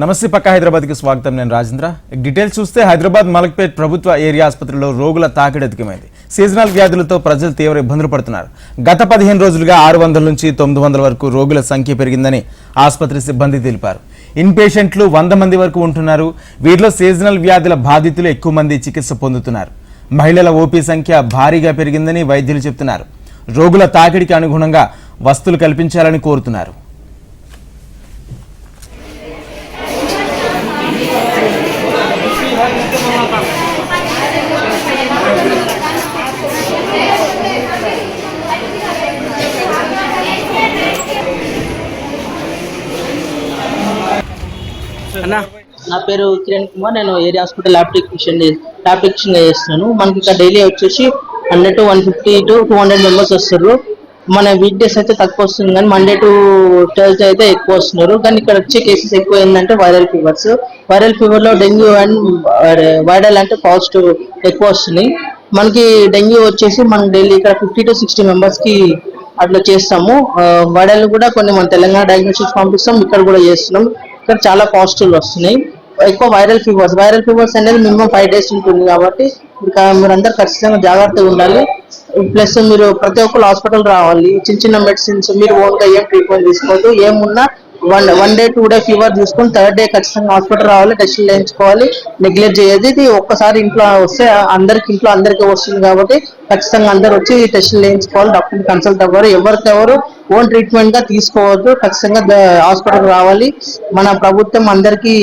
నమస్తే పక్క హైదరాబాద్కి స్వాగతం. నేను రాజేంద్ర. డీటెయిల్స్ చూస్తే హైదరాబాద్ మలక్పేట్ ప్రభుత్వ ఏరియా ఆసుపత్రిలో రోగుల తాకిడి అధికమైంది. సీజనల్ వ్యాధులతో ప్రజలు తీవ్ర ఇబ్బందులు పడుతున్నారు. గత పదిహేను రోజులుగా ఆరు వందల నుంచి తొమ్మిది వందల వరకు రోగుల సంఖ్య పెరిగిందని ఆసుపత్రి సిబ్బంది తెలిపారు. ఇన్ పేషెంట్లు వంద మంది వరకు ఉంటున్నారు. వీరిలో సీజనల్ వ్యాధుల బాధితులు ఎక్కువ మంది చికిత్స పొందుతున్నారు. మహిళల ఓపీ సంఖ్య భారీగా పెరిగిందని వైద్యులు చెబుతున్నారు రోగుల తాకిడికి అనుగుణంగా వస్తువులు కల్పించాలని కోరుతున్నారు. అన్నా? నా పేరు కిరణ్ కుమార్. నేను area hospital lab technician lab technician చేస్తున్నాను. మనకి ఇక్కడ డైలీ వచ్చేసి hundred to one fifty to two hundred members వస్తారు మన వీక్ డేస్ అయితే తక్కువ వస్తుంది కానీ మండే టు థర్స్డే అయితే ఎక్కువ వస్తున్నారు. కానీ ఇక్కడ వచ్చే కేసెస్ ఎక్కువ ఏంటంటే వైరల్ ఫీవర్స్ వైరల్ ఫీవర్లో డెంగ్యూ అండ్ వైరల్ అంటే పాజిటివ్ ఎక్కువ వస్తున్నాయి మనకి డెంగ్యూ వచ్చేసి మనం డైలీ ఇక్కడ ఫిఫ్టీ టు సిక్స్టీ మెంబర్స్కి అట్లా చేస్తాము. వైరల్ కూడా కొన్ని మన తెలంగాణ డయాగ్నోస్టిక్స్ పంపిస్తాం. ఇక్కడ కూడా చేస్తున్నాం. ఇక్కడ చాలా పాజిటివ్ వస్తున్నాయి. ఎక్కువ వైరల్ ఫీవర్స్ వైరల్ ఫీవర్స్ అనేది మినిమం ఫైవ్ డేస్ ఉంటుంది కాబట్టి మీరు అందరు ఖచ్చితంగా జాగ్రత్తగా ఉండాలి. ప్లస్ మీరు ప్రతి ఒక్కరు హాస్పిటల్ రావాలి. చిన్న చిన్న మెడిసిన్స్ మీరు ఓన్గా ఏం ట్రీట్మెంట్ తీసుకోవద్దు. ఏమున్నా one one day two day fever చూసుకొని థర్డ్ డే ఖచ్చితంగా హాస్పిటల్ రావాలి టెస్టులు చేయించుకోవాలి. నెగ్లెక్ట్ చేయదు. ఇది ఒక్కసారి ఇంట్లో వస్తే అందరికి ఇంట్లో అందరికీ వస్తుంది కాబట్టి ఖచ్చితంగా అందరు వచ్చి టెస్టులు చేయించుకోవాలి. డాక్టర్ని కన్సల్ట్ అవ్వరు. ఎవరికెవరు ఓన్ ట్రీట్మెంట్గా తీసుకోవద్దు. ఖచ్చితంగా హాస్పిటల్ రావాలి. మన ప్రభుత్వం అందరికీ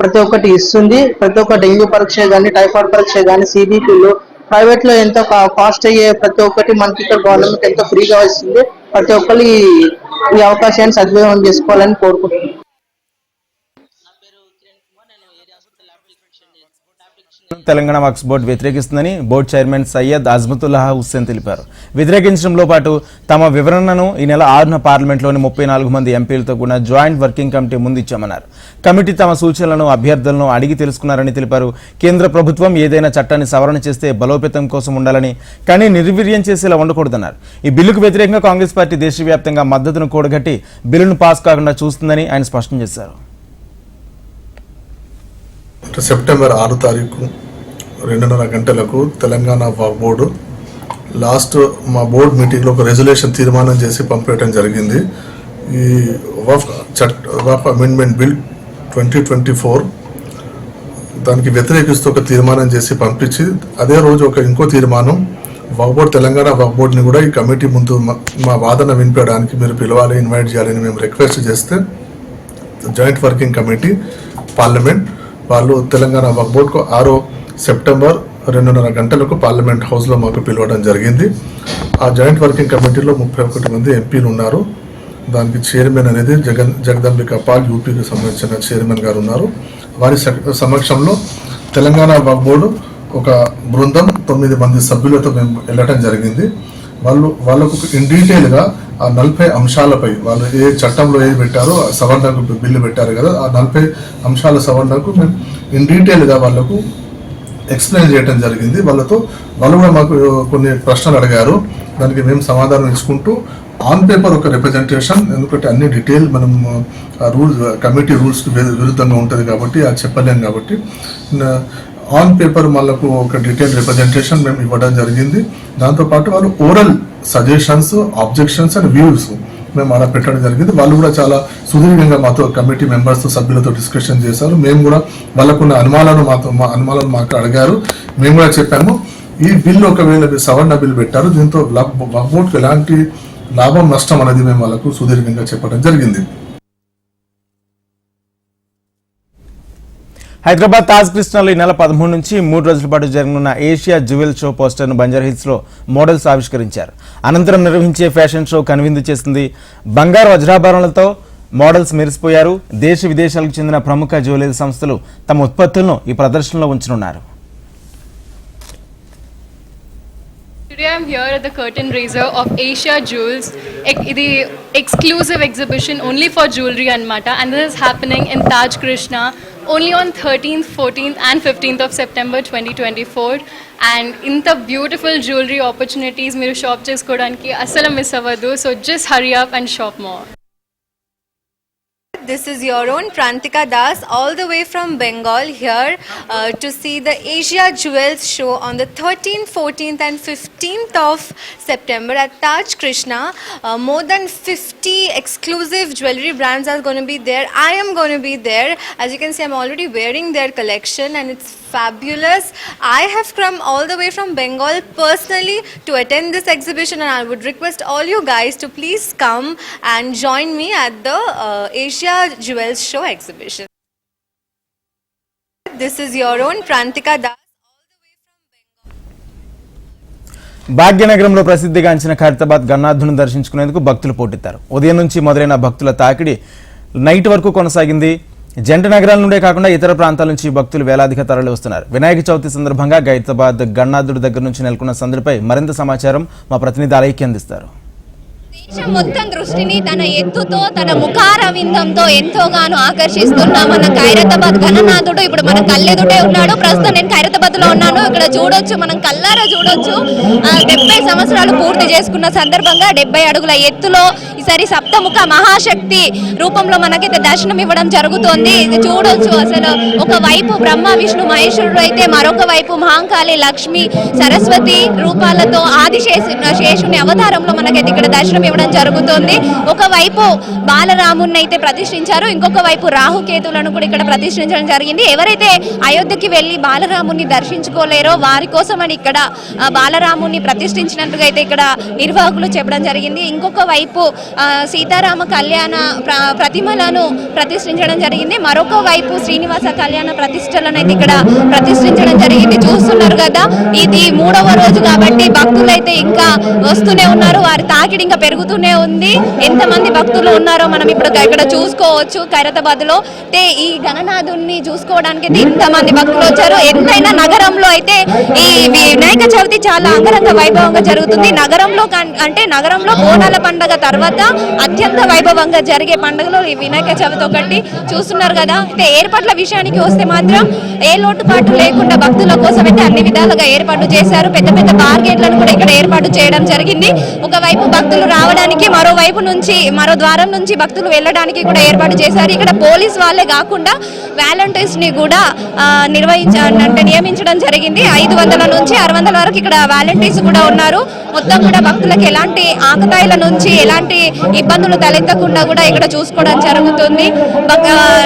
ప్రతి ఒక్కటి ఇస్తుంది. ప్రతి ఒక్క డెంగ్యూ పరీక్ష కానీ టైఫాయిడ్ పరీక్ష కానీ సిబిపీలు ప్రైవేట్లో ఎంతో కాస్ట్ అయ్యే ప్రతి ఒక్కటి మనకి ఇక్కడ గవర్నమెంట్ ఎంతో ఫ్రీగా ఇస్తుంది. ప్రతి ఒక్కరు ఈ- అవకాశాన్ని సద్వినియోగం చేసుకోవాలని కోరుకుంటున్నాను. తెలంగాణ వక్స్ బోర్డు వ్యతిరేకిస్తుందని బోర్డు చైర్మన్ సయ్యద్ అజ్మతుల్లా హుస్సేన్ తెలిపారు. వ్యతిరేకించడంలో పాటు తమ వివరణను ఈ నెల ఆరున పార్లమెంట్లోని ముప్పై నాలుగు మంది ఎంపీలతో కూడిన జాయింట్ వర్కింగ్ కమిటీ ముందు ఇచ్చామన్నారు కమిటీ తమ సూచనలను అభ్యర్థులను అడిగి తెలుసుకున్నారని తెలిపారు. కేంద్ర ప్రభుత్వం ఏదైనా చట్టాన్ని సవరణ చేస్తే బలోపేతం కోసం ఉండాలని కానీ నిర్వీర్యం చేసేలా ఉండకూడదన్నారు. ఈ బిల్లుకు వ్యతిరేకంగా కాంగ్రెస్ పార్టీ దేశవ్యాప్తంగా మద్దతును కూడగట్టి బిల్లును పాస్ కాకుండా చూస్తుందని ఆయన స్పష్టం చేశారు. సెప్టెంబర్ ఆరు తారీఖు రెండున్నర గంటలకు తెలంగాణ వక్ఫ్ బోర్డు లాస్ట్ మా బోర్డు మీటింగ్లో ఒక రెజల్యూషన్ తీర్మానం చేసి పంపేయడం జరిగింది. ఈ వఫ్ చట్ Waqf amendment bill twenty twenty four దానికి వ్యతిరేకిస్తూ ఒక తీర్మానం చేసి పంపించి అదే రోజు ఒక ఇంకో తీర్మానం వక్బోర్డ్ తెలంగాణ వక్బోర్డ్ని బోర్డుని కూడా ఈ కమిటీ ముందు మా- మా వాదన వినిపించడానికి మీరు పిలవాలి ఇన్వైట్ చేయాలని మేము రిక్వెస్ట్ చేస్తే జాయింట్ వర్కింగ్ కమిటీ పార్లమెంట్ వాళ్ళు తెలంగాణ వక్ఫ్ బోర్డుకు ఆరో సెప్టెంబర్ రెండున్నర గంటలకు పార్లమెంట్ హౌస్లో మాకు పిలవడం జరిగింది. ఆ జాయింట్ వర్కింగ్ కమిటీలో ముప్పై ఒకటి మంది ఎంపీలు ఉన్నారు. దానికి చైర్మన్ అనేది జగన్ జగదంబిక పాల్ యూపీకి సంబంధించిన చైర్మన్ గారు ఉన్నారు. వారి సమక్షంలో తెలంగాణ వక్ఫ్ బోర్డు ఒక బృందం తొమ్మిది మంది సభ్యులతో మేము వెళ్ళటం జరిగింది. వాళ్ళు వాళ్ళకు ఇన్ డీటెయిల్గా ఆ నలభై అంశాలపై వాళ్ళు ఏ చట్టంలో ఏది పెట్టారో ఆ సవరణకు బిల్లు పెట్టారు కదా ఆ నలభై అంశాల సవరణకు మేము ఇన్ డీటెయిల్గా వాళ్ళకు ఎక్స్ప్లెయిన్ చేయడం జరిగింది. వాళ్ళతో వాళ్ళు కూడా మాకు కొన్ని ప్రశ్నలు అడిగారు. దానికి మేము సమాధానం ఇచ్చుకుంటూ ఆన్ పేపర్ ఒక రిప్రజెంటేషన్ ఎందుకంటే అన్ని డీటెయిల్ మనం రూల్స్ కమిటీ రూల్స్కి విరుద్ధంగా ఉంటుంది కాబట్టి అది చెప్పలేం కాబట్టి ఆన్ పేపర్ వాళ్ళకు ఒక డీటెయిల్ రిప్రజెంటేషన్ మేము ఇవ్వడం జరిగింది. దాంతోపాటు వాళ్ళు oral suggestions objections and views మేము అలా పెట్టడం జరిగింది. వాళ్ళు కూడా చాలా సుదీర్ఘంగా మాతో కమిటీ మెంబర్స్తో సభ్యులతో డిస్కషన్ చేశారు. మేము కూడా వాళ్ళకున్న అనుమానాలను మాతో మా అనుమానాలు మాకు అడిగారు. మేము కూడా చెప్పాము ఈ బిల్లు ఒకవేళ సవర్ణ బిల్ పెట్టారు దీంతో బోర్డుకి ఎలాంటి లాభం నష్టం అనేది మేము వాళ్ళకు సుదీర్ఘంగా చెప్పడం జరిగింది. హైదరాబాద్ తాజ్ కృష్ణలో ఈ నెల పదమూడు నుంచి మూడు రోజుల పాటు జరగనున్న ఏషియా జ్యువెల్ షో పోస్టర్ను బంజారా హిల్స్లో మోడల్స్ ఆవిష్కరించారు. అనంతరం నిర్వహించే ఫ్యాషన్ షో కనువిందు చేసింది బంగారు వజ్రాభరణలతో మోడల్స్ మెరిసిపోయారు. దేశ విదేశాలకు చెందిన ప్రముఖ జ్యువెలరీ సంస్థలు తమ ఉత్పత్తులను ఈ ప్రదర్శనలో ఉంచనున్నారు. Today I'm here at the curtain raiser of Asia Jewels, the exclusive exhibition only for jewelry and mata, and this is happening in Taj Krishna only on 13th, 14th, and 15th of September 2024. And in the beautiful jewelry opportunities, my shop just कोडान and ki assalam हवा so just hurry up and shop more. This is your own Prantika Das, all the way from Bengal here uh, to see the Asia Jewels show on the 13th, 14th, and 15th of September at Taj Krishna. Uh, more than 50 exclusive jewelry brands are going to be there. I am going to be there. As you can see, I'm already wearing their collection, and it's fabulous. I have come all the way from Bengal personally to attend this exhibition, and I would request all you guys to please come and join me at the uh, Asia Jewels Show exhibition. This is your own Prantika Das. భాగ్యనగరంలో ప్రసిద్ధిగాంచిన ఖైరతాబాద్ గన్నాథుని దర్శించుకునేందుకు భక్తులు పోటెత్తారు ఉదయం నుంచి మొదలైన భక్తుల తాకిడి night వరకు కొనసాగింది జంట నగరాల నుండే కాకుండా ఇతర ప్రాంతాల నుంచి భక్తులు వేలాదిగా తరలి వస్తున్నారు వినాయక చవితి సందర్భంగా గైతాబాద్ గణనాథుడి దగ్గర నుంచి నెలకొన్న సందడిపై మరింత సమాచారం మా ప్రతినిధి అలైకి అందిస్తారు. దేశం మొత్తం దృష్టిని తన ఎత్తుతో తన ముఖారవిందంతో ఎంతోగానో ఆకర్షిస్తున్న మన ఖైరతాబాద్ గణనాథుడు ఇప్పుడు మన కళ్ళెదుటే ఉన్నాడు. ప్రస్తుతం నేను ఖైరతాబాద్లో ఉన్నాను. ఇక్కడ చూడొచ్చు మనం కల్లారా చూడొచ్చు. డెబ్బై సంవత్సరాలు పూర్తి చేసుకున్న సందర్భంగా డెబ్బై అడుగుల ఎత్తులో ఈసారి సప్తముఖ మహాశక్తి రూపంలో మనకైతే దర్శనం ఇవ్వడం జరుగుతోంది. ఇది చూడొచ్చు. అసలు ఒక వైపు బ్రహ్మ విష్ణు మహేశ్వరుడు అయితే మరొక వైపు మహాంకాళి లక్ష్మి సరస్వతి రూపాలతో ఆదిశేషు శేషుని అవతారంలో మనకైతే ఇక్కడ దర్శనం ఇవ్వడం జరుగుతుంది. ఒకవైపు బాలరాముని అయితే ప్రతిష్ఠించారు ఇంకొక వైపు రాహుకేతులను కూడా ఇక్కడ ప్రతిష్ఠించడం జరిగింది. ఎవరైతే అయోధ్యకి వెళ్ళి బాలరాముని దర్శించుకోలేరో వారి కోసమని ఇక్కడ బాలరాముని ప్రతిష్ఠించినట్టుగా అయితే ఇక్కడ నిర్వాహకులు చెప్పడం జరిగింది. ఇంకొక వైపు సీతారామ కళ్యాణ ప్రతిమలను ప్రతిష్ఠించడం జరిగింది. మరొక వైపు శ్రీనివాస కళ్యాణ ప్రతిష్టలను అయితే ఇక్కడ ప్రతిష్ఠించడం జరిగింది. చూస్తున్నారు కదా ఇది మూడవ రోజు కాబట్టి భక్తులు అయితే ఇంకా వస్తూనే ఉన్నారు. వారి తాకిడి ఇంకా పెరుగు పెరుగుతూనే ఉంది. ఎంతమంది భక్తులు ఉన్నారో మనం ఇప్పుడు ఇక్కడ చూసుకోవచ్చు. ఖైరతాబాద్లో అయితే ఈ గణనాథుని చూసుకోవడానికి అయితే ఇంతమంది భక్తులు వచ్చారు. ఎంతైనా నగరంలో అయితే ఈ వినాయక చవితి చాలా అంగరంగ వైభవంగా జరుగుతుంది. నగరంలో అంటే నగరంలో బోనాల పండగ తర్వాత అత్యంత వైభవంగా జరిగే పండుగలో ఈ వినాయక చవితి ఒకటి. చూస్తున్నారు కదా. అయితే ఏర్పాట్ల విషయానికి వస్తే మాత్రం ఏ లోటుపాటు లేకుండా భక్తుల కోసం అయితే అన్ని విధాలుగా ఏర్పాటు చేశారు. పెద్ద పెద్ద బార్గేట్లను కూడా ఇక్కడ ఏర్పాటు చేయడం జరిగింది. ఒకవైపు భక్తులు రావడానికి మరో వైపు నుంచి మరో ద్వారం నుంచి భక్తులు వెళ్ళడానికి కూడా ఏర్పాటు చేశారు. ఇక్కడ పోలీస్ వాళ్ళే కాకుండా వాలంటీర్స్ని కూడా నిర్వహించ అంటే నియమించడం జరిగింది. ఐదు వందల నుంచి ఆరు వందల వరకు ఇక్కడ వాలంటీర్స్ కూడా ఉన్నారు. మొత్తం కూడా భక్తులకు ఎలాంటి ఆకతాయిల నుంచి ఎలాంటి ఇబ్బందులు తలెత్తకుండా కూడా ఇక్కడ చూసుకోవడం జరుగుతుంది.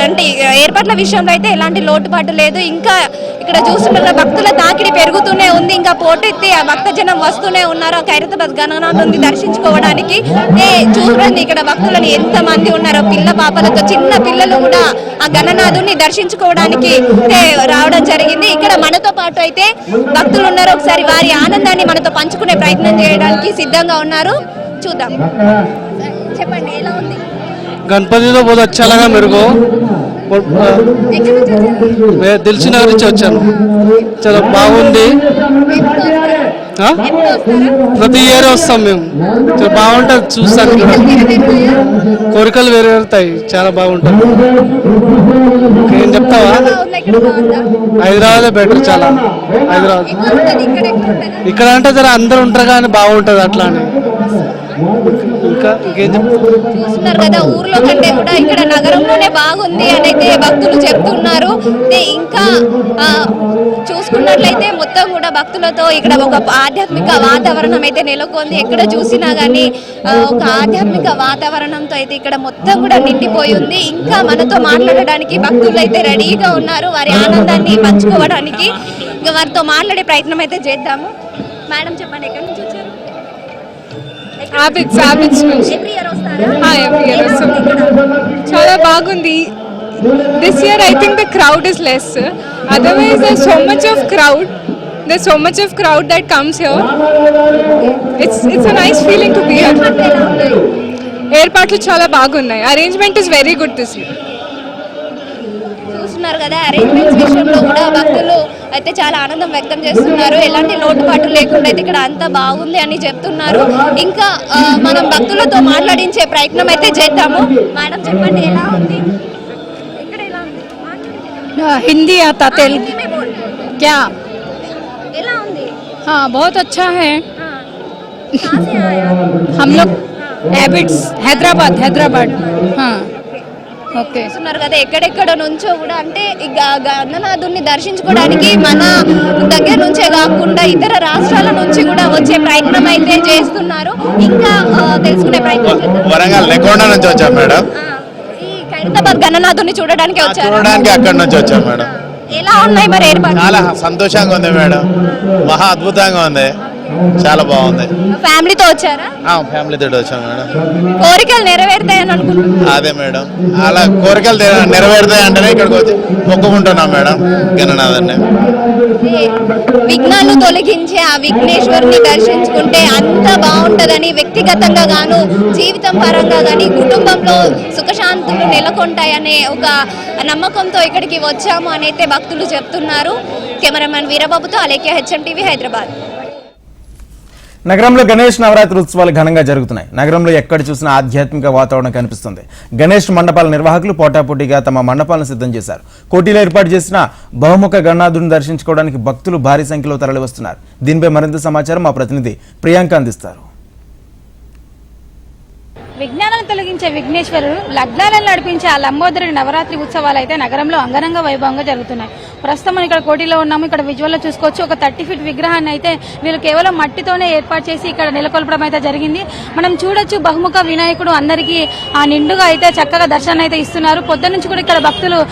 అంటే ఏర్పాట్ల విషయంలో అయితే ఎలాంటి లోటుపాటు లేదు. ఇంకా ఇక్కడ చూస్తున్న భక్తుల తాకిడి పెరుగుతూనే ఉంది. ఇంకా పోటెత్తి ఆ భక్తజనం వస్తూనే ఉన్నారు. ఆ ఖైరతాబాద్ గణనాథుని దర్శించుకోవడానికి ఏ చూడండి ఇక్కడ భక్తులను ఎంత మంది ఉన్నారో పిల్ల పాపలతో చిన్న పిల్లలు కూడా ఆ గణనాథుని దర్శించుకోవడానికి ఏ, రావడం జరిగింది ఇక్కడ మనతో పాటు అయితే భక్తులు ఉన్నారు ఒకసారి వారి ఆనందాన్ని మనతో పంచుకునే ప్రయత్నం చేయడానికి సిద్ధంగా ఉన్నారు చూద్దాం చెప్పండి ఎలా ఉంది गणपति तो बहुत अच्छा लगा मेरे को और आ, ఎక్కడి నుంచి వచ్చారు? मैं दिलसी नगर నుంచి వచ్చాను చాలా బాగుంది ప్రతి ఇయర్ వస్తాం మేము. బాగుంటుంది చూస్తాను? కోరికలు వేరేతాయి చాలా బాగుంటుంది. ఏం చెప్తావా? హైదరాబాద్ బెటర్ చాలా. హైదరాబాద్. ఇక్కడ అంటే జర అందరు ఉంటారు కానీ బాగుంటుంది అట్లా అని ఇంకా చూస్తున్నారు కదా ఊర్లో కంటే కూడా ఇక్కడ నగరంలోనే బాగుంది అని అయితే భక్తులు చెప్తున్నారు. ఇంకా ఆ, చూసుకున్నట్లయితే మొత్తం కూడా భక్తులతో ఇక్కడ ఒక ఆధ్యాత్మిక వాతావరణం అయితే నెలకొంది. ఎక్కడ చూసినా కానీ ఒక ఆధ్యాత్మిక వాతావరణంతో అయితే ఇక్కడ మొత్తం కూడా నిండిపోయి ఉంది. ఇంకా మనతో మాట్లాడడానికి భక్తులు అయితే రెడీగా ఉన్నారు. వారి ఆనందాన్ని పంచుకోవడానికి. ఇంకా వారితో మాట్లాడే ప్రయత్నం అయితే చేద్దాము. మేడం చెప్పండి ఎక్కడి నుంచి హ్యాబిట్స్ హ్యాబిట్స్ నుంచి ఎవ్రీ ఇయర్ వస్తారా ఆ, every year ఎలా వస్తాం. ఉంది ఇక్కడ? చాలా బాగుంది. This year I think the crowd is less otherwise there so much of crowd there so much of crowd that comes here it's it's a nice feeling to be here? ఏర్పాట్లు చాలా బాగున్నాయి arrangement is very good this year చూస్తున్నారు కదా arrangements విషయంలో కూడా భక్తులు అయితే చాలా ఆనందం వ్యక్తం చేస్తున్నారు. ఎలాంటి లోటుపాటు లేకుండా అయితే ఇక్కడ అంతా బాగుంది అని చెప్తున్నారు. ఇంకా మనం భక్తులతో మాట్లాడించే ప్రయత్నం అయితే చేద్దాము. మేడం చెప్పండి ఎలా ఉంది? హిందీ ఆతా తెలుగు. క్యా? ఎలా ఉంది? हाँ హ్యాబిట్స్ హైదరాబాద్ హైదరాబాద్. ఆ, చూస్తున్నారు కదా ఎక్కడెక్కడ నుంచో కూడా అంటే ఈ గ- గణనాథుని దర్శించుకోవడానికి మన దగ్గర నుంచే కాకుండా ఇతర రాష్ట్రాల నుంచి కూడా వచ్చే ప్రయత్నం అయితే చేస్తున్నారు. ఇంకా తెలుసుకునే ప్రయత్నం చేద్దాం. వరంగల్ నెకొండ నుంచి వచ్చాం మేడం. ఈ ఖైరతాబాద్ గణనాథుని చూడడానికి వచ్చారు. చూడడానికి అక్కడి నుంచి వచ్చాం మేడం. ఎలా ఉన్నాయి మరి ఏర్పాటు చాలా సంతోషంగా ఉంది మేడం. మహా అద్భుతంగా ఉంది. చాలా బాగుంది. ఫ్యామిలీతో వచ్చారా? ఫ్యామిలీ తోటి వచ్చాం మేడం. కోరికలు నెరవేరుతాయని అనుకుంటున్నాను అదే మేడం. అలా కోరికలు నెర- నెరవేరుతాయి అంటేనే ఇక్కడికి వచ్చి మొక్కుకుంటున్నాం మేడం గణనాథన్ని. విఘ్నాలు తొలగించే ఆ విఘ్నేశ్వరుని దర్శించుకుంటే అంత బాగుంటదని వ్యక్తిగతంగా గాను జీవితం పరంగా గాని కుటుంబంలో సుఖశాంతులు నెలకొంటాయనే ఒక నమ్మకంతో ఇక్కడికి వచ్చాము అని అయితే భక్తులు చెప్తున్నారు. కెమెరామెన్ వీరబాబుతో అలేఖ్య హెచ్ఎం టీవీ హైదరాబాద్. నగరంలో గణేష్ నవరాత్రి ఉత్సవాలు ఘనంగా జరుగుతున్నాయి. నగరంలో ఎక్కడ చూసినా ఆధ్యాత్మిక వాతావరణం కనిపిస్తుంది. గణేష్ మండపాల నిర్వాహకులు పోటాపోటీగా తమ మండపాలను సిద్ధం చేశారు. కోటీలో ఏర్పాటు చేసిన బహుముఖ గణనాథుని దర్శించుకోవడానికి భక్తులు భారీ సంఖ్యలో తరలివస్తున్నారు. దీనిపై మరింత సమాచారం మా ప్రతినిధి ప్రియాంక అందిస్తారు. విజ్ఞానాన్ని తొలగించే విఘ్నేశ్వరుడు లగ్నాలను నడిపించే ఆ లంబోదరుడి నవరాత్రి ఉత్సవాలు అయితే నగరంలో అంగరంగ వైభవంగా జరుగుతున్నాయి. ప్రస్తుతం మనం ఇక్కడ కోటిలో ఉన్నాము ఇక్కడ విజువల్లో చూసుకోవచ్చు. ఒక థర్టీ ఫీట్ విగ్రహాన్ని అయితే వీళ్ళు కేవలం మట్టితోనే ఏర్పాటు చేసి ఇక్కడ నెలకొల్పడం అయితే జరిగింది. మనం చూడొచ్చు బహుముఖ వినాయకుడు అందరికీ ఆ నిండుగా అయితే చక్కగా దర్శనం అయితే ఇస్తున్నారు. పొద్దు నుంచి కూడా ఇక్కడ భక్తులు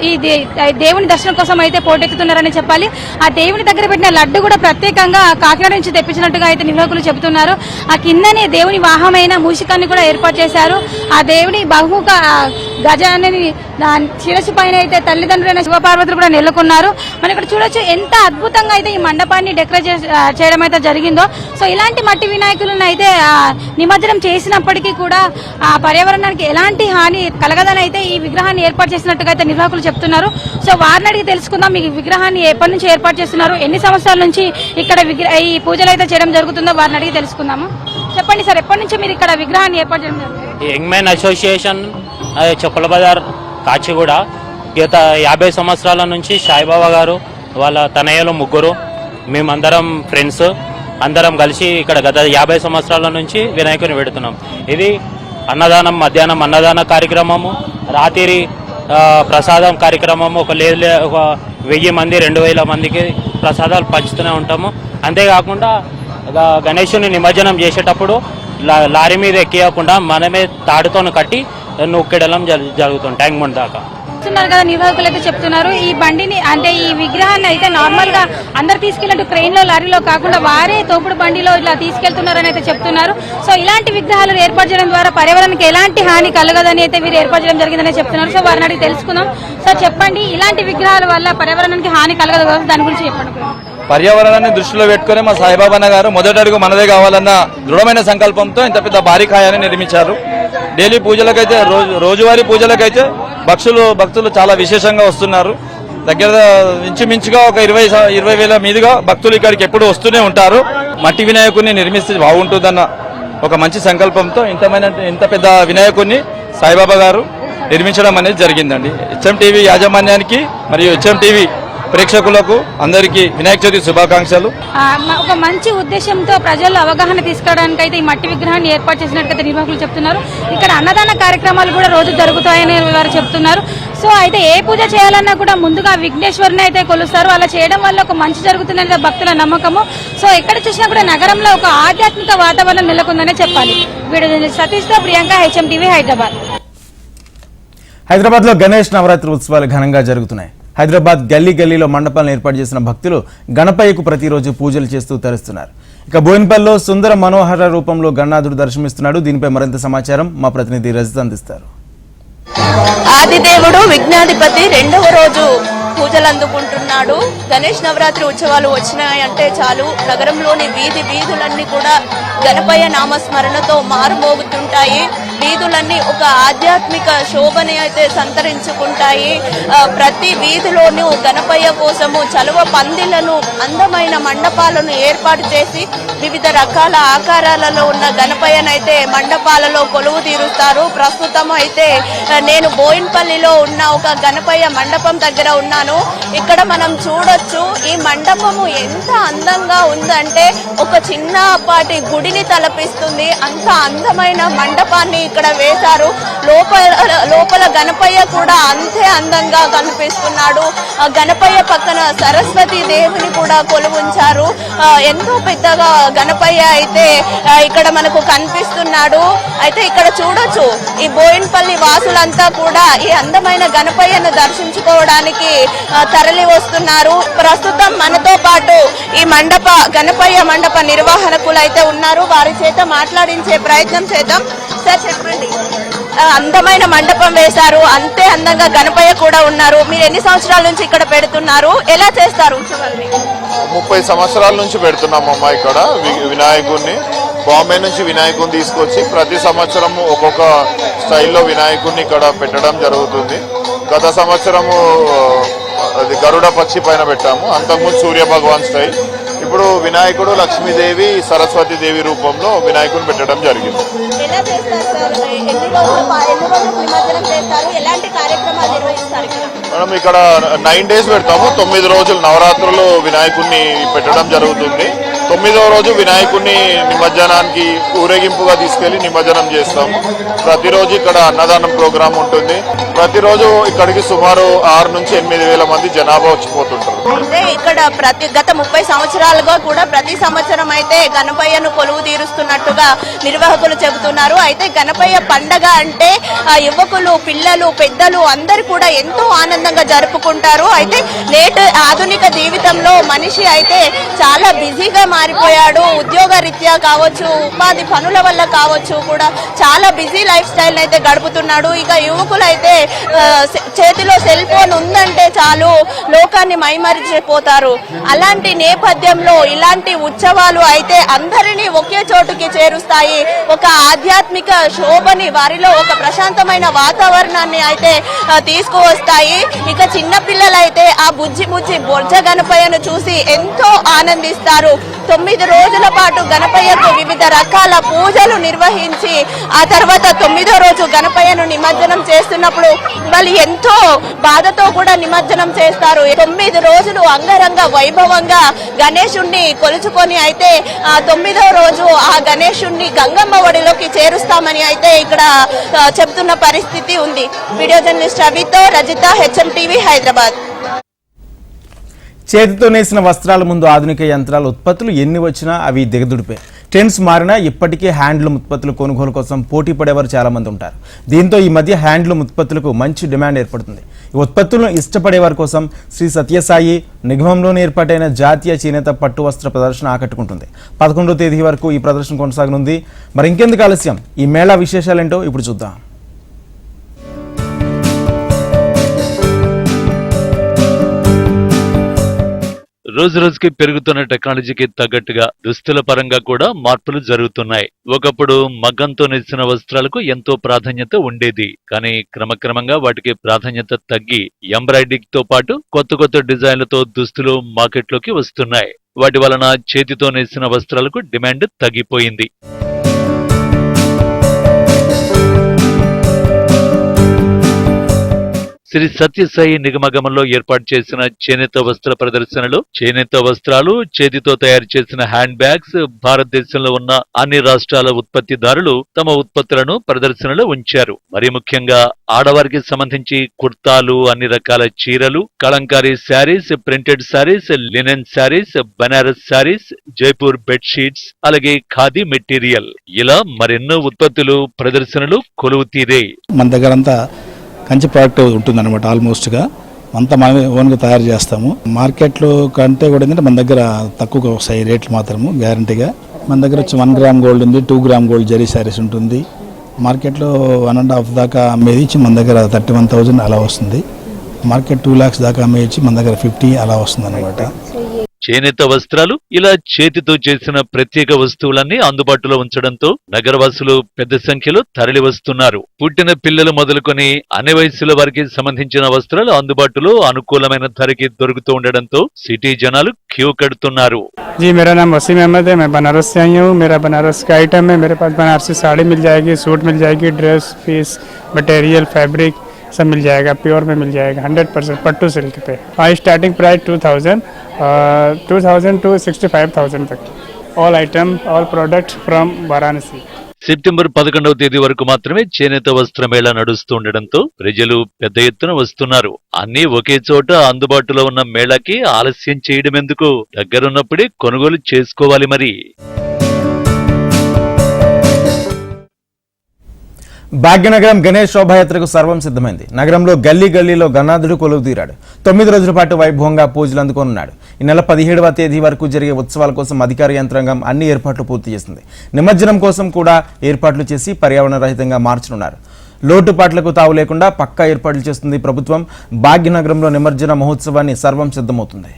ఈ దే- దేవుని దర్శనం కోసం అయితే పోటెత్తుతున్నారని చెప్పాలి. ఆ దేవుని దగ్గర పెట్టిన లడ్డు కూడా ప్రత్యేకంగా కాకినాడ నుంచి తెప్పించినట్టుగా అయితే నిర్వాహకులు చెబుతున్నారు. ఆ కిందనే దేవుని వాహమైన మూషికాన్ని కూడా ఏర్పాటు చేశారు. ఆ దేవుని బహుముఖ గజాన్ని దాని శిరస్సు పైన అయితే తల్లిదండ్రులైన శివపార్వతులు కూడా నెలకొన్నారు. మనం ఇక్కడ చూడొచ్చు ఎంత అద్భుతంగా అయితే ఈ మండపాన్ని డెకరేట్ చేయడం అయితే జరిగిందో. సో ఇలాంటి మట్టి వినాయకులను అయితే నిమజ్జనం చేసినప్పటికీ కూడా ఆ పర్యావరణానికి ఎలాంటి హాని కలగదని అయితే ఈ విగ్రహాన్ని ఏర్పాటు చేసినట్టుగా అయితే నిర్వాహకులు చెప్తున్నారు. సో వారిని అడిగి తెలుసుకుందాం ఈ విగ్రహాన్ని ఎప్పటి నుంచి ఏర్పాటు చేస్తున్నారు ఎన్ని సంవత్సరాల నుంచి ఇక్కడ ఈ పూజలు అయితే చేయడం జరుగుతుందో వారిని అడిగి తెలుసుకుందాము. చెప్పండి సార్ ఎప్పటి నుంచి మీరు ఇక్కడ విగ్రహాన్ని ఏర్పాటు చేయడం యంగ్ మ్యాన్ అసోసియేషన్ అదే చెప్పుల బజార్ కాచిగూడ. గత యాభై సంవత్సరాల నుంచి సాయిబాబా గారు వాళ్ళ తనయ్యలు ముగ్గురు మేమందరం ఫ్రెండ్స్ అందరం కలిసి ఇక్కడ గత యాభై సంవత్సరాల నుంచి వినాయకుని పెడుతున్నాం ఇది అన్నదానం మధ్యాహ్నం అన్నదాన కార్యక్రమము రాత్రి ప్రసాదం కార్యక్రమము ఒక లేదు ఒక వెయ్యి మంది రెండు వేల మందికి ప్రసాదాలు పంచుతూనే ఉంటాము. అంతేకాకుండా గ- గణేశుని నిమజ్జనం చేసేటప్పుడు లారీ మీద ఎక్కియకుండా మనమే తాడుతో కట్టి నొక్కెడలం జరు- జరుగుతుంది ట్యాంక్ బండ్ దాకా. చెప్తున్నారు కదా నిర్వాహకులు అయితే చెప్తున్నారు ఈ బండిని అంటే ఈ విగ్రహాన్ని అయితే నార్మల్గా అందరు తీసుకెళ్ళినట్టు క్రెయిన్లో లారీలో కాకుండా వారే తోపుడు బండిలో ఇలా తీసుకెళ్తున్నారని అయితే చెప్తున్నారు. సో ఇలాంటి విగ్రహాలు ఏర్పాటు చేయడం ద్వారా పర్యావరణానికి ఎలాంటి హాని కలగదని అయితే వీరు ఏర్పాటు చేయడం జరిగిందని చెప్తున్నారు. సో వారిని అడిగి తెలుసుకుందాం. సో చెప్పండి ఇలాంటి విగ్రహాల వల్ల పర్యావరణానికి హాని కలగదు దాని గురించి చెప్పండి. పర్యావరణాన్ని దృష్టిలో పెట్టుకుని మా సాయిబాబా గారు మొదటి అడుగు మనదే కావాలన్న దృఢమైన సంకల్పంతో ఇంత పెద్ద భారీ కాయాన్ని నిర్మించారు. డైలీ పూజలకైతే రోజు రోజువారీ పూజలకైతే భక్తులు భక్తులు చాలా విశేషంగా వస్తున్నారు. దగ్గర ఇంచుమించుగా ఒక ఇరవై ఇరవై వేల మీదుగా భక్తులు ఇక్కడికి ఎప్పుడు వస్తూనే ఉంటారు. మట్టి వినాయకుడిని నిర్మిస్తే బాగుంటుందన్న ఒక మంచి సంకల్పంతో ఇంతమైన ఇంత పెద్ద వినాయకుడిని సాయిబాబా గారు నిర్మించడం అనేది జరిగిందండి. హెచ్ఎం టీవీ యాజమాన్యానికి మరియు హెచ్ఎం టీవీ ప్రేక్షకులకు అందరికీ వినాయక చవితి శుభాకాంక్షలు. ఒక మంచి ఉద్దేశంతో ప్రజల్లో అవగాహన తీసుకురావడానికి అయితే ఈ మట్టి విగ్రహాన్ని ఏర్పాటు చేసినట్టుగా నిర్వాహకులు చెప్తున్నారు. ఇక్కడ అన్నదాన కార్యక్రమాలు కూడా రోజు జరుగుతాయని వారు చెప్తున్నారు. సో అయితే ఏ పూజ చేయాలన్నా కూడా ముందుగా విఘ్నేశ్వరుని అయితే కొలుస్తారు. అలా చేయడం వల్ల ఒక మంచి జరుగుతుందనే భక్తుల నమ్మకము. సో ఎక్కడ చూసినా కూడా నగరంలో ఒక ఆధ్యాత్మిక వాతావరణం నెలకొందనే చెప్పాలి. వీడియో సతీష్తో ప్రియాంక హెచ్ఎం టీవీ హైదరాబాద్. హైదరాబాద్లో గణేష్ నవరాత్రి ఉత్సవాలు ఘనంగా జరుగుతున్నాయి. హైదరాబాద్ గల్లీ గల్లీలో మండపాలను ఏర్పాటు చేసిన భక్తులు గణపయ్యకు ప్రతిరోజు పూజలు చేస్తూ తరుస్తున్నారు. ఇక బోయిన్పల్లిలో సుందర మనోహర రూపంలో గణనాథుడు దర్శనమిస్తున్నాడు. దీనిపై మరింత సమాచారం మా ప్రతినిధి రజిత అందిస్తారు. ఆదిదేవుడు విఘ్నాధిపతి రెండవ రోజు. పూజలు అందుకుంటున్నాడు. గణేష్ నవరాత్రి ఉత్సవాలు వచ్చినాయంటే చాలు. నగరంలోని వీధి వీధులన్నీ కూడా గణపయ్య నామస్మరణతో మారుమోగుతుంటాయి. వీధులన్నీ ఒక ఆధ్యాత్మిక శోభని అయితే సంతరించుకుంటాయి. ప్రతి వీధిలోనూ గణపయ్య కోసము చలువ పందిలను అందమైన మండపాలను ఏర్పాటు చేసి వివిధ రకాల ఆకారాలలో ఉన్న గణపయ్యనైతే మండపాలలో కొలువు తీరుస్తారు. ప్రస్తుతం అయితే నేను బోయిన్పల్లిలో ఉన్న ఒక గణపయ్య మండపం దగ్గర ఉన్నాను. ఉన్నాను ఇక్కడ మనం చూడొచ్చు ఈ మండపము ఎంత అందంగా ఉందంటే ఒక చిన్నపాటి గుడిని తలపిస్తుంది. అంత అందమైన మండపాన్ని ఇక్కడ వేశారు. లోపల లోపల గణపయ్య కూడా అంతే అందంగా కనిపిస్తున్నాడు. ఆ గణపయ్య పక్కన సరస్వతి దేవుని కూడా కొలువుంచారు. ఆ, ఎంతో పెద్దగా గణపయ్య అయితే ఇక్కడ మనకు కనిపిస్తున్నాడు. అయితే ఇక్కడ చూడొచ్చు ఈ బోయిన్పల్లి వాసులంతా కూడా ఈ అందమైన గణపయ్యను దర్శించుకోవడానికి తరలి వస్తున్నారు. ప్రస్తుతం మనతో పాటు ఈ మండప గణపయ్య మండప నిర్వాహకులు అయితే ఉన్నారు. వారి చేత మాట్లాడించే ప్రయత్నం చేద్దాం. సార్ చెప్పండి. అందమైన మండపం వేశారు. అంతే అందంగా గణపయ్య కూడా ఉన్నారు. మీరు ఎన్ని సంవత్సరాల నుంచి ఇక్కడ పెడుతున్నారు? ఎలా చేస్తారు? ఉత్సవాల్ని ముప్పై సంవత్సరాల నుంచి పెడుతున్నామమ్మా ఇక్కడ వినాయకుడిని బాంబే నుంచి వినాయకుడిని తీసుకొచ్చి ప్రతి సంవత్సరము ఒక్కొక్క స్టైల్లో వినాయకుడిని ఇక్కడ పెట్టడం జరుగుతుంది. గత సంవత్సరము అది గరుడ పక్షి పైన పెట్టాము. అంతకుముందు సూర్య భగవాన్ స్టైల్ ఇప్పుడు వినాయకుడు లక్ష్మీదేవి సరస్వతి దేవి రూపంలో వినాయకుడిని పెట్టడం జరిగింది. మనం ఇక్కడ నైన్ డేస్ పెడతాము. తొమ్మిది రోజులు నవరాత్రులు వినాయకుడిని పెట్టడం జరుగుతుంది. తొమ్మిదవ రోజు వినాయకుడిని నిమజ్జనానికి ఊరేగింపుగా తీసుకెళ్ళి నిమజ్జనం చేస్తాము ప్రతిరోజు ఇక్కడ అన్నదానం ప్రోగ్రాం ఉంటుంది. ప్రతిరోజు ఇక్కడికి సుమారు ఆరు నుంచి ఎనిమిది వేల మంది జనాభా వచ్చిపోతుంటారు. అయితే ఇక్కడ ప్రతి గత ముప్పై సంవత్సరాలుగా కూడా ప్రతి సంవత్సరం అయితే గణపయ్యను కొలువు తీరుస్తున్నట్టుగా నిర్వాహకులు చెబుతున్నారు. అయితే గణపయ్య పండగ అంటే ఆ, యువకులు పిల్లలు పెద్దలు అందరు కూడా ఎంతో ఆనందంగా జరుపుకుంటారు. అయితే నేటి ఆధునిక జీవితంలో మనిషి అయితే చాలా బిజీగా మారిపోయాడు. ఉద్యోగ రీత్యా కావచ్చు ఉపాధి పనుల వల్ల కావచ్చు కూడా చాలా బిజీ లైఫ్ స్టైల్ అయితే గడుపుతున్నాడు. ఇక యువకులు అయితే చేతిలో సెల్ ఫోన్ ఉందంటే చాలు లోకాన్ని జారిపోతారు అలాంటి నేపథ్యంలో ఇలాంటి ఉత్సవాలు అయితే అందరినీ ఒకే చోటుకి చేరుస్తాయి. ఒక ఆధ్యాత్మిక శోభని వారిలో ఒక ప్రశాంతమైన వాతావరణాన్ని అయితే తీసుకువస్తాయి. ఇక చిన్న పిల్లలైతే ఆ బుజ్జి బుజ్జి బొజ్జ గణపయ్యను చూసి ఎంతో ఆనందిస్తారు. తొమ్మిది రోజుల పాటు గణపయ్యకు వివిధ రకాల పూజలు నిర్వహించి ఆ తర్వాత తొమ్మిదో రోజు గణపయ్యను నిమజ్జనం చేస్తున్నప్పుడు వాళ్ళు ఎంతో బాధతో కూడా నిమజ్జనం చేస్తారు. తొమ్మిది రోజులు అంగరంగ వైభవంగా గణేశుణ్ణి కొలుచుకొని అయితే ఆ తొమ్మిదో రోజు ఆ గణేశుణ్ణి గంగమ్మ ఒడిలోకి చేరుస్తామని అయితే ఇక్కడ చెప్తున్న పరిస్థితి ఉంది. వీడియో జర్నలిస్ట్ రవితో రజిత హెచ్ఎం టీవీ హైదరాబాద్. చేతితో నేసిన వస్త్రాల ముందు ఆధునిక యంత్రాల ఉత్పత్తులు ఎన్ని వచ్చినా అవి దిగదుడిపే. ట్రెండ్స్ మారినా ఇప్పటికే హ్యాండ్లూమ్ ఉత్పత్తులు కొనుగోలు కోసం పోటీ పడేవారు చాలా మంది ఉంటారు. దీంతో ఈ మధ్య హ్యాండ్లూమ్ ఉత్పత్తులకు మంచి డిమాండ్ ఏర్పడుతుంది. ఈ ఉత్పత్తులను ఇష్టపడేవారి కోసం శ్రీ సత్యసాయి నిగమంలోనే ఏర్పాటైన జాతీయ చేనేత పట్టు వస్త్ర ప్రదర్శన ఆకట్టుకుంటుంది. పదకొండో తేదీ వరకు ఈ ప్రదర్శన కొనసాగనుంది. మరి ఇంకెందుకు ఆలస్యం? ఈ మేళా విశేషాలేంటో ఇప్పుడు చూద్దాం. రోజు రోజుకి పెరుగుతున్న టెక్నాలజీకి తగ్గట్టుగా దుస్తుల పరంగా కూడా మార్పులు జరుగుతున్నాయి. ఒకప్పుడు మగ్గంతో నేసిన వస్త్రాలకు ఎంతో ప్రాధాన్యత ఉండేది. కానీ క్రమక్రమంగా వాటికి ప్రాధాన్యత తగ్గి ఎంబ్రాయిడరీతో తో పాటు కొత్త కొత్త డిజైన్లతో దుస్తులు మార్కెట్లోకి వస్తున్నాయి. వాటి వలన చేతితో నేసిన వస్త్రాలకు డిమాండ్ తగ్గిపోయింది. శ్రీ సత్యసాయి నిగమగమంలో ఏర్పాటు చేసిన చేనేత వస్త్ర ప్రదర్శనలో చేనేత వస్త్రాలు చేతితో తయారు చేసిన హ్యాండ్ బ్యాగ్స్ భారతదేశంలో ఉన్న అన్ని రాష్ట్రాల ఉత్పత్తిదారులు తమ ఉత్పత్తులను ప్రదర్శనలో ఉంచారు. మరి ముఖ్యంగా ఆడవారికి సంబంధించి కుర్తాలు అన్ని రకాల చీరలు Kalamkari saris printed saris linen saris Banaras saris Jaipur bedsheets అలాగే ఖాదీ మెటీరియల్. ఇలా మరెన్నో ఉత్పత్తులు ప్రదర్శనలు కొలువు తీరే మన దగ్గర అంతా కంచి ప్రోడక్ట్ ఉంటుందన్నమాట ఆల్మోస్ట్గా అంతా మనమే ఓన్గా తయారు చేస్తాము. మార్కెట్లో కంటే కూడా ఏంటంటే మన దగ్గర తక్కువగా వస్తాయి రేట్లు మాత్రము గ్యారంటీగా మన దగ్గర వచ్చి వన్ గ్రామ్ గోల్డ్ ఉంది two gram gold zari saris ఉంటుంది. మార్కెట్లో వన్ అండ్ హాఫ్ దాకా అమ్మేది మన దగ్గర థర్టీ వన్ థౌజండ్ అలా వస్తుంది. మార్కెట్ టూ ల్యాక్స్ దాకా అమ్మేయచ్చి మన దగ్గర ఫిఫ్టీ అలా వస్తుంది అనమాట చేనేత వస్త్రాలు ఇలా చేతితో చేసిన ప్రత్యేక వస్తువులన్నీ అందుబాటులో ఉంచడంతో నగరవాసులు పెద్ద సంఖ్యలో తరలి వస్తున్నారు పుట్టిన పిల్లలు మొదలుకొని అన్ని వయస్సుల వారికి సంబంధించిన వస్త్రాలు అందుబాటులో అనుకూలమైన ధరకి దొరుకుతూ ఉండడంతో సిటీ జనాలు క్యూ కడుతున్నారు जी मेरा नाम वसीम अहमद है मैं बनारस से आई हूँ मेरा बनारस का आइटम है मेरे पास बनारसी साड़ी मिल जाएगी सूट मिल जाएगी ड्रेस पीस मटेरियल फैब्रिक सब मिल जाएगा प्योर में मिल जाएगा हंड्रेड परसेंट पट्टू सिल्क पे हाँ starting price two thousand two thousand to sixty five thousand तक all item all product from Varanasi September పదకొండవ తేదీ వరకు మాత్రమే చేనేత వస్త్ర మేళా నడుస్తుండటంతో ప్రజలు పెద్ద ఎత్తున వస్తున్నారు అన్నీ ఒకే చోట అందుబాటులో ఉన్న మేళాకి ఆలస్యం చేయడం ఎందుకు దగ్గరున్నప్పుడే కొనుగోలు చేసుకోవాలి మరి భాగ్యనగరం గణేష్ శోభాయాత్రకు సర్వం సిద్ధమైంది. నగరంలో గల్లీ గల్లీలో గన్నాథుడు కొలువు తీరాడు తొమ్మిది రోజుల పాటు వైభవంగా పూజలు అందుకోనున్నాడు. ఈ నెల పదిహేడవ తేదీ వరకు జరిగే ఉత్సవాల కోసం అధికార యంత్రాంగం అన్ని ఏర్పాట్లు పూర్తి చేసింది. నిమజ్జనం కోసం కూడా ఏర్పాట్లు చేసి పర్యావరణ రహితంగా మార్చనున్నారు. లోటుపాట్లకు తావు లేకుండా పక్కా ఏర్పాట్లు చేస్తుంది ప్రభుత్వం. భాగ్యనగరంలో నిమజ్జన మహోత్సవాన్ని సర్వం సిద్ధమవుతుంది.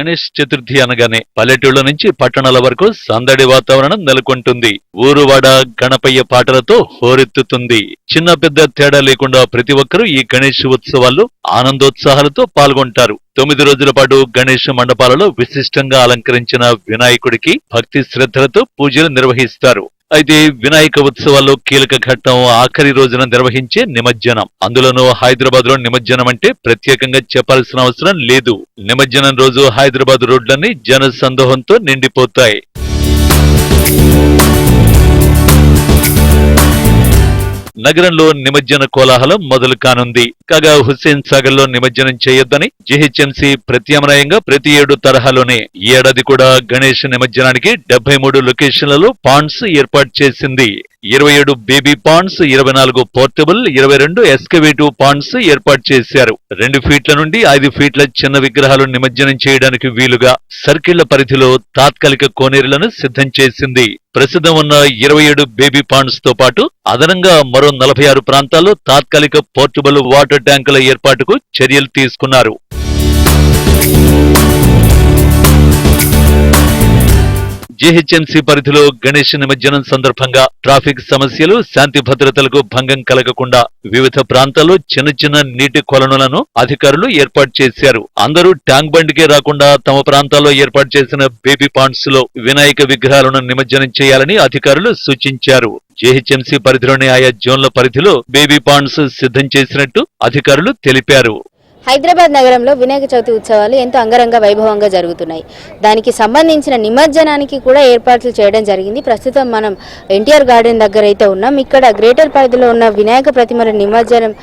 గణేష్ చతుర్థి అనగానే పల్లెటూళ్ళ నుంచి పట్టణాల వరకు సందడి వాతావరణం నెలకొంటుంది. ఊరువాడ గణపయ్య పాటలతో హోరెత్తుతుంది. చిన్న పెద్ద తేడా లేకుండా ప్రతి ఒక్కరూ ఈ గణేష్ ఉత్సవాల్లో ఆనందోత్సాహాలతో పాల్గొంటారు. తొమ్మిది రోజుల పాటు గణేష్ మండపాలలో విశిష్టంగా అలంకరించిన వినాయకుడికి భక్తి శ్రద్ధలతో పూజలు నిర్వహిస్తారు. అయితే వినాయక ఉత్సవాల్లో కీలక ఘట్టం ఆఖరి రోజున నిర్వహించే నిమజ్జనం. అందులోనూ హైదరాబాద్లో నిమజ్జనం అంటే ప్రత్యేకంగా చెప్పాల్సిన అవసరం లేదు. నిమజ్జనం రోజు హైదరాబాద్ రోడ్లన్నీ జన సందోహంతో నిండిపోతాయి. నగరంలో నిమజ్జన కోలాహలం మొదలు కానుంది. కాగా హుస్సేన్ సాగర్లో నిమజ్జనం చేయొద్దని జీహెచ్ఎంసీ ప్రత్యామ్నాయంగా ప్రతి ఏడు తరహాలోనే ఏడాది కూడా గణేష్ నిమజ్జనానికి డెబ్బై మూడు లొకేషన్లలో పాండ్స్ ఏర్పాటు చేసింది. ఇరవై ఏడు బేబీ పాండ్స్ ఇరవై నాలుగు పోర్టబుల్ ఇరవై రెండు ఎస్కవేటివ్ పాండ్స్ ఏర్పాటు చేశారు. రెండు ఫీట్ల నుండి ఐదు ఫీట్ల చిన్న విగ్రహాలు నిమజ్జనం చేయడానికి వీలుగా సర్కిళ్ళ పరిధిలో తాత్కాలిక కోనేరులను సిద్ధం చేసింది. ప్రస్తుతం ఉన్న ఇరవై ఏడు బేబీ పాండ్స్తో పాటు అదనంగా మరో నలభై ఆరు ప్రాంతాల్లో తాత్కాలిక పోర్టబుల్ వాటర్ ట్యాంకుల ఏర్పాటుకు చర్యలు తీసుకున్నారు. జీహెచ్ఎంసీ పరిధిలో గణేష్ నిమజ్జనం సందర్భంగా ట్రాఫిక్ సమస్యలు శాంతి భద్రతలకు భంగం కలగకుండా వివిధ ప్రాంతాల్లో చిన్న చిన్న నీటి కొలనులను అధికారులు ఏర్పాటు చేశారు. అందరూ ట్యాంక్ బండికే రాకుండా తమ ప్రాంతాల్లో ఏర్పాటు చేసిన బేబీ పాండ్స్లో వినాయక విగ్రహాలను నిమజ్జనం చేయాలని అధికారులు సూచించారు. జీహెచ్ఎంసీ పరిధిలోని ఆయా జోన్ల పరిధిలో బేబీ పాండ్స్ సిద్ధం చేసినట్టు అధికారులు తెలిపారు. హైదరాబాద్ నగరంలో వినాయక చవితి ఉత్సవాలు ఎంతో అంగరంగ వైభవంగా జరుగుతున్నాయి. దానికి సంబంధించిన నిమజ్జనానికి కూడా ఏర్పాట్లు చేయడం జరిగింది. ప్రస్తుతం మనం ఎన్టీఆర్ గార్డెన్ దగ్గర అయితే ఉన్నాం. ఇక్కడ గ్రేటర్ పరిధిలో ఉన్న వినాయక ప్రతిమల నిమజ్జనం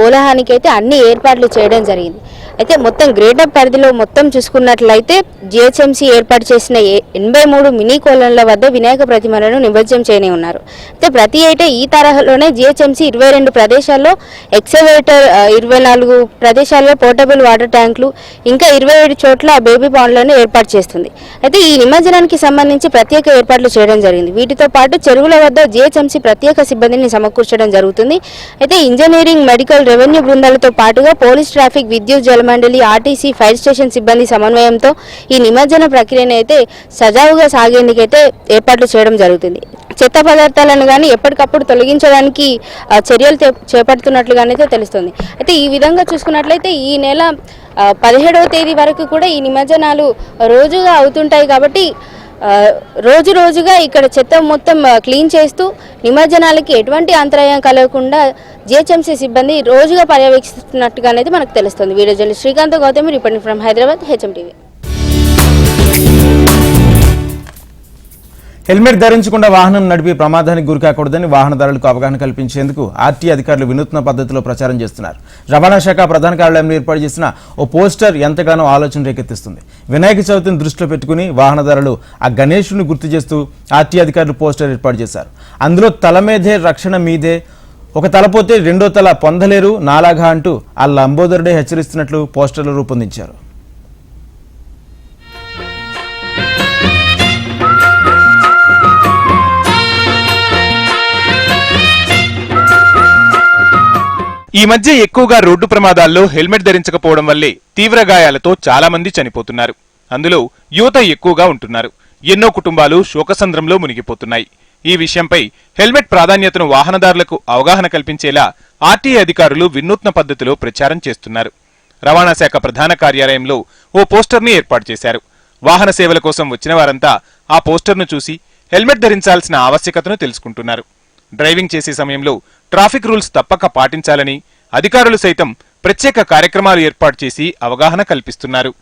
కోలాహానికి అయితే అన్ని ఏర్పాట్లు చేయడం జరిగింది. అయితే మొత్తం గ్రేటర్ పరిధిలో మొత్తం చూసుకున్నట్లయితే జిహెచ్ఎంసీ ఏర్పాటు చేసిన ఎనభై మూడు మినీ కోలన్ల వద్ద వినాయక ప్రతిమలను నిమజ్జనం చేయనే ఉన్నారు. అయితే ప్రతి ఏటా ఈ తరహాలోనే జిహెచ్ఎంసీ ఇరవై రెండు ప్రదేశాల్లో ఎక్సవేటర్ ఇరవై నాలుగు ప్రదేశాలు ప్రదేశాల్లో పోర్టబుల్ వాటర్ ట్యాంకులు ఇంకా ఇరవై ఏడు చోట్ల బేబీ పాండ్లను ఏర్పాటు చేస్తుంది. అయితే ఈ నిమజ్జనానికి సంబంధించి ప్రత్యేక ఏర్పాట్లు చేయడం జరిగింది. వీటితో పాటు చెరువుల వద్ద జిహెచ్ఎంసీ ప్రత్యేక సిబ్బందిని సమకూర్చడం జరుగుతుంది. అయితే ఇంజనీరింగ్ మెడికల్ రెవెన్యూ బృందాలతో పాటుగా పోలీస్ ట్రాఫిక్ విద్యుత్ జలమండలి ఆర్టీసీ ఫైర్ స్టేషన్ సిబ్బంది సమన్వయంతో ఈ నిమజ్జన ప్రక్రియను అయితే సజావుగా సాగేందుకైతే ఏర్పాట్లు చేయడం జరుగుతుంది. చెత్త పదార్థాలను కానీ ఎప్పటికప్పుడు తొలగించడానికి చర్యలు చేపడుతున్నట్లుగానైతే తెలుస్తుంది. అయితే ఈ విధంగా చూసుకున్నట్లయితే ఈ నెల పదిహేడవ తేదీ వరకు కూడా ఈ నిమజ్జనాలు రోజుగా అవుతుంటాయి కాబట్టి రోజు రోజుగా ఇక్కడ చెత్త మొత్తం క్లీన్ చేస్తూ నిమజ్జనాలకి ఎటువంటి అంతరాయం కలగకుండా జిహెచ్ఎంసీ సిబ్బంది రోజుగా పర్యవేక్షిస్తున్నట్టుగా అనేది మనకు తెలుస్తుంది. Video journalist Srikanth Gautami reporting from Hyderabad HM TV helmet ధరించకుండా వాహనం నడిపి ప్రమాదానికి గురికాకూడదని వాహనదారులకు అవగాహన కల్పించేందుకు ఆర్టీ అధికారులు వినూత్న పద్ధతిలో ప్రచారం చేస్తున్నారు. రవాణా శాఖ ప్రధాన కార్యాలయంలో ఏర్పాటు చేసిన ఓ పోస్టర్ ఎంతగానో ఆలోచన రేకెత్తిస్తుంది. వినాయక చవితిని దృష్టిలో పెట్టుకుని వాహనదారులు ఆ గణేషుని గుర్తు చేస్తూ ఆర్టీ అధికారులు పోస్టర్ ఏర్పాటు చేశారు. అందులో తల మీదే రక్షణ మీదే ఒక తల పోతే రెండో తల పొందలేరు నాలాగా అంటూ ఆ లంబోదరుడే హెచ్చరిస్తున్నట్లు పోస్టర్లు రూపొందించారు. ఈ మధ్య ఎక్కువగా రోడ్డు ప్రమాదాల్లో హెల్మెట్ ధరించకపోవడం వల్లే తీవ్ర గాయాలతో చాలా మంది చనిపోతున్నారు. అందులో యువత ఎక్కువగా ఉంటున్నారు. ఎన్నో కుటుంబాలు శోకసంద్రంలో మునిగిపోతున్నాయి. ఈ విషయంపై హెల్మెట్ ప్రాధాన్యతను వాహనదారులకు అవగాహన కల్పించేలా ఆర్టీఏ అధికారులు వినూత్న పద్ధతిలో ప్రచారం చేస్తున్నారు. రవాణా శాఖ ప్రధాన కార్యాలయంలో ఓ పోస్టర్ని ఏర్పాటు చేశారు. వాహన సేవల కోసం వచ్చిన వారంతా ఆ పోస్టర్ను చూసి హెల్మెట్ ధరించాల్సిన ఆవశ్యకతను తెలుసుకుంటున్నారు. డ్రైవింగ్ చేసే సమయంలో ట్రాఫిక్ రూల్స్ తప్పక పాటించాలని అధికారులు సైతం ప్రత్యేక కార్యక్రమాలు ఏర్పాటు చేసి అవగాహన కల్పిస్తున్నారు.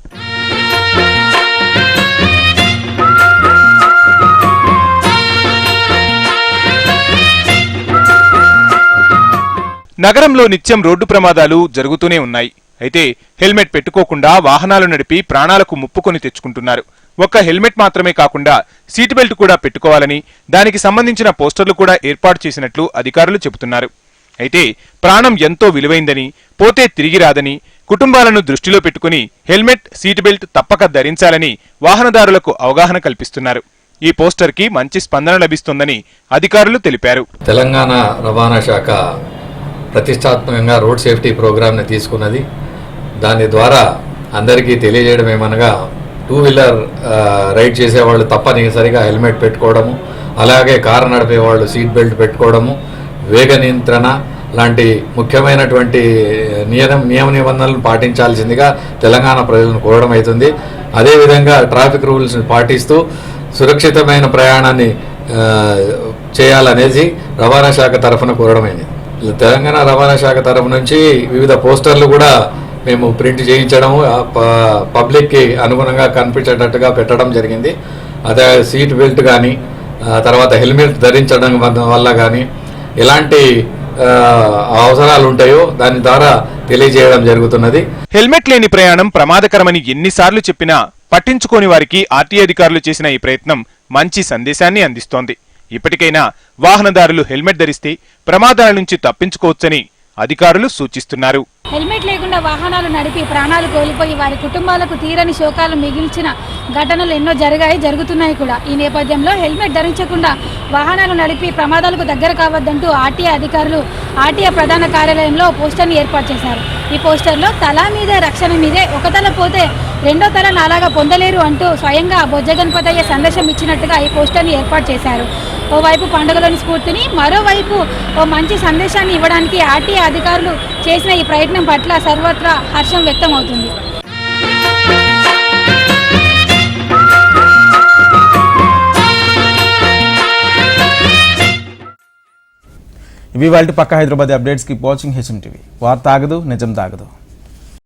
నగరంలో నిత్యం రోడ్డు ప్రమాదాలు జరుగుతూనే ఉన్నాయి. అయితే హెల్మెట్ పెట్టుకోకుండా వాహనాలు నడిపి ప్రాణాలకు ముప్పుకొని తెచ్చుకుంటున్నారు. ఒక్క హెల్మెట్ మాత్రమే కాకుండా సీట్ బెల్ట్ కూడా పెట్టుకోవాలని దానికి సంబంధించిన పోస్టర్లు కూడా ఏర్పాటు చేసినట్లు అధికారులు చెబుతున్నారు. అయితే ప్రాణం ఎంతో విలువైందని పోతే తిరిగి రాదని కుటుంబాలను దృష్టిలో పెట్టుకుని హెల్మెట్ సీట్ బెల్ట్ తప్పక ధరించాలని వాహనదారులకు అవగాహన కల్పిస్తున్నారు. ఈ పోస్టర్కి మంచి స్పందన లభిస్తుందని అధికారులు తెలిపారు. తెలంగాణ రవాణా శాఖ ప్రతిష్టాత్మకంగా రోడ్ సేఫ్టీ ప్రోగ్రామ్ని తీసుకున్నది. దాని ద్వారా అందరికీ తెలియజేయడం ఏమనగా టూ వీలర్ రైడ్ చేసేవాళ్ళు తప్పనిసరిగా హెల్మెట్ పెట్టుకోవడము అలాగే కారు నడిపే వాళ్ళు సీట్ బెల్ట్ పెట్టుకోవడము వేగ నియంత్రణ లాంటి ముఖ్యమైనటువంటి నియమ నియమ నిబంధనలను పాటించాల్సిందిగా తెలంగాణ ప్రజలను కోరడం అవుతుంది. అదేవిధంగా ట్రాఫిక్ రూల్స్ని పాటిస్తూ సురక్షితమైన ప్రయాణాన్ని చేయాలనేసి రవాణా శాఖ తరఫున కోరడమైంది. తెలంగాణ రవాణా శాఖ తరఫు నుంచి వివిధ పోస్టర్లు కూడా మేము ప్రింట్ చేయించడము ప- పబ్లిక్కి అనుగుణంగా కనిపించేటట్టుగా పెట్టడం జరిగింది. అదే సీట్ బెల్ట్ కానీ తర్వాత హెల్మెట్ ధరించడం వల్ల- కానీ ఎలాంటి అవసరాలు ఉంటాయో దాని ద్వారా తెలియజేయడం జరుగుతున్నది. హెల్మెట్ లేని ప్రయాణం ప్రమాదకరమని ఎన్నిసార్లు చెప్పినా పట్టించుకోని వారికి ఆర్టీ అధికారులు చేసిన ఈ ప్రయత్నం మంచి సందేశాన్ని అందిస్తోంది. ఇప్పటికైనా వాహనదారులు హెల్మెట్ ధరిస్తే ప్రమాదాల నుంచి తప్పించుకోవచ్చని అధికారులు సూచిస్తున్నారు. హెల్మెట్ లేకుండా వాహనాలు నడిపి ప్రాణాలు కోల్పోయి వారి కుటుంబాలకు తీరని శోకాలు మిగిల్చిన ఘటనలు ఎన్నో జరిగాయి జరుగుతున్నాయి కూడా. ఈ నేపథ్యంలో హెల్మెట్ ధరించకుండా వాహనాలు నడిపి ప్రమాదాలకు దగ్గర కావద్దంటూ ఆర్టీఏ అధికారులు ఆర్టీఏ ప్రధాన కార్యాలయంలో పోస్టర్ని ఏర్పాటు చేశారు. ఈ పోస్టర్లో తల మీదే రక్షణ మీదే ఒక తల పోతే రెండో తల నాలాగా పొందలేరు అంటూ స్వయంగా బొజ్జ గణపతయ్య సందేశం ఇచ్చినట్టుగా ఈ పోస్టర్ని ఏర్పాటు చేశారు. ఓవైపు పండుగలోని స్ఫూర్తిని మరోవైపు ఓ మంచి సందేశాన్ని ఇవ్వడానికి ఆర్టీఏ అధికారులు చేసిన ఈ ప్రయత్నం పట్ల సర్వత్రా హర్షం వ్యక్తమవుతుంది. ఇవి వాళ్ళ పక్క హైదరాబాద్ అప్డేట్స్కి వాచింగ్ హెచ్ఎం టీవీ. వార్త ఆగదు నిజం తాగదు.